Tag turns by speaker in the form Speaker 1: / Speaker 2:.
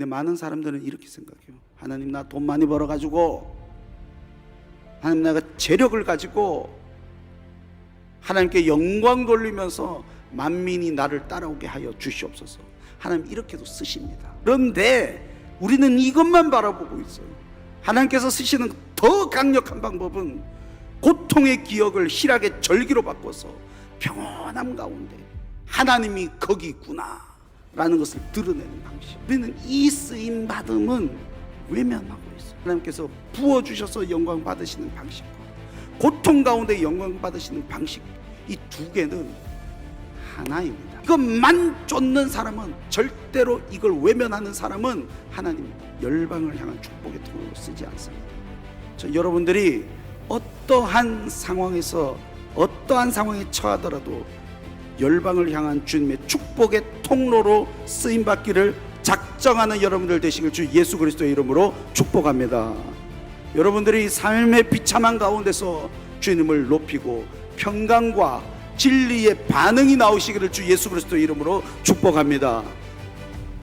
Speaker 1: 근데 많은 사람들은 이렇게 생각해요. 하나님 나 돈 많이 벌어 가지고 하나님 내가 재력을 가지고 하나님께 영광 돌리면서 만민이 나를 따라오게 하여 주시옵소서. 하나님 이렇게도 쓰십니다. 그런데 우리는 이것만 바라보고 있어요. 하나님께서 쓰시는 더 강력한 방법은 고통의 기억을 희락의 절기로 바꿔서 평온함 가운데 하나님이 거기 있구나 라는 것을 드러내는 방식. 우리는 이 쓰임 받음은 외면하고 있어요. 하나님께서 부어 주셔서 영광 받으시는 방식과 고통 가운데 영광 받으시는 방식 이 두 개는 하나입니다. 이것만 쫓는 사람은 절대로 이걸 외면하는 사람은 하나님 열방을 향한 축복의 통로로 쓰지 않습니다. 저 여러분들이 어떠한 상황에서 어떠한 상황에 처하더라도 열방을 향한 주님의 축복의 통로로 쓰임 받기를 작정하는 여러분들 되시길 주 예수 그리스도의 이름으로 축복합니다. 여러분들이 삶의 비참한 가운데서 주님을 높이고 평강과 진리의 반응이 나오시기를 주 예수 그리스도의 이름으로 축복합니다.